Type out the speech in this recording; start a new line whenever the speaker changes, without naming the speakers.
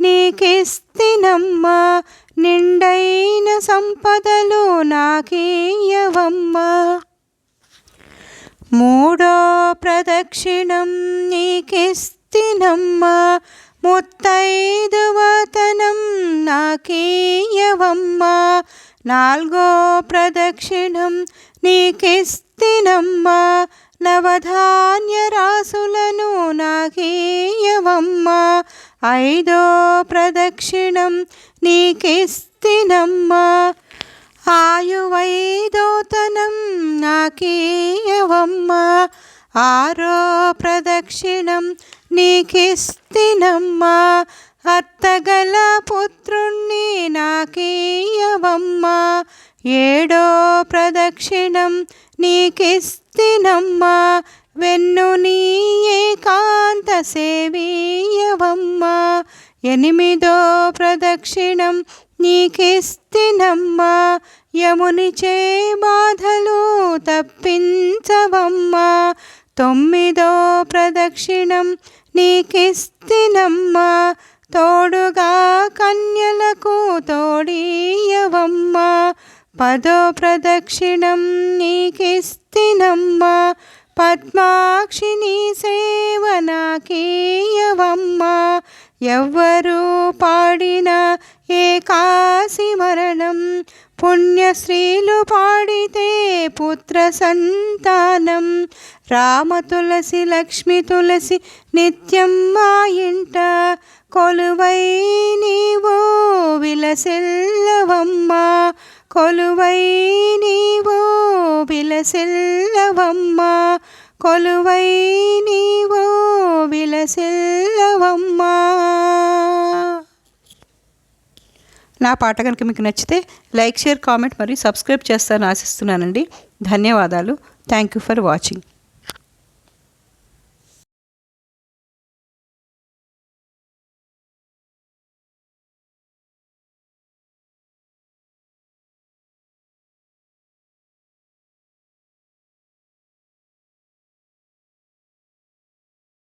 నీకిస్తినమ్మా నిండైన సంపదలు నాకేయవమ్మ మూడో ప్రదక్షిణం నీకిస్తినమ్మా ముత్తైదువతనం నాకేయవమ్మ నాలుగో ప్రదక్షిణం నీకిస్తినమ్మా నవధాన్య రాసులను నాకేయవమ్మ ఐదో ప్రదక్షిణం నీకిస్తినమ్మా. ఆయువైదోతనం నాకీయవమ్మా. ఆరో ప్రదక్షిణం నీకిస్తినమ్మా. అత్తగల పుత్రుణ్ణి నాకీయవమ్మా. ఏడో ప్రదక్షిణం నీకిస్తినమ్మా. వెన్ను నీయ సేవీయవమ్మ ఎనిమిదో ప్రదక్షిణం నీకిస్తినమ్మ యమునిచే బాధలు తప్పించవమ్మ తొమ్మిదో ప్రదక్షిణం నీకిస్తినమ్మ తోడుగా కన్యలకు తోడీయవమ్మ పదో ప్రదక్షిణం నీకిస్తినమ్మ పద్మాక్షిని సేవ నాకేయవమ్మ ఎవ్వరు పాడిన ఏకాశి మరణం పుణ్యశ్రీలు పాడితే పుత్ర సంతానం. రామ తులసి లక్ష్మి తులసి నిత్యం మా ఇంట కొలువై నీవో విలసిల్లవమ్మ కొలువై నీవో విలసిల్లవమ్మ కొలువై నీవో విలసిల్లవమ్మ నా పాట కనుక మీకు నచ్చితే లైక్ షేర్ కామెంట్ మరియు సబ్స్క్రైబ్ చేస్తారని ఆశిస్తున్నానండి. ధన్యవాదాలు. Thank you for watching.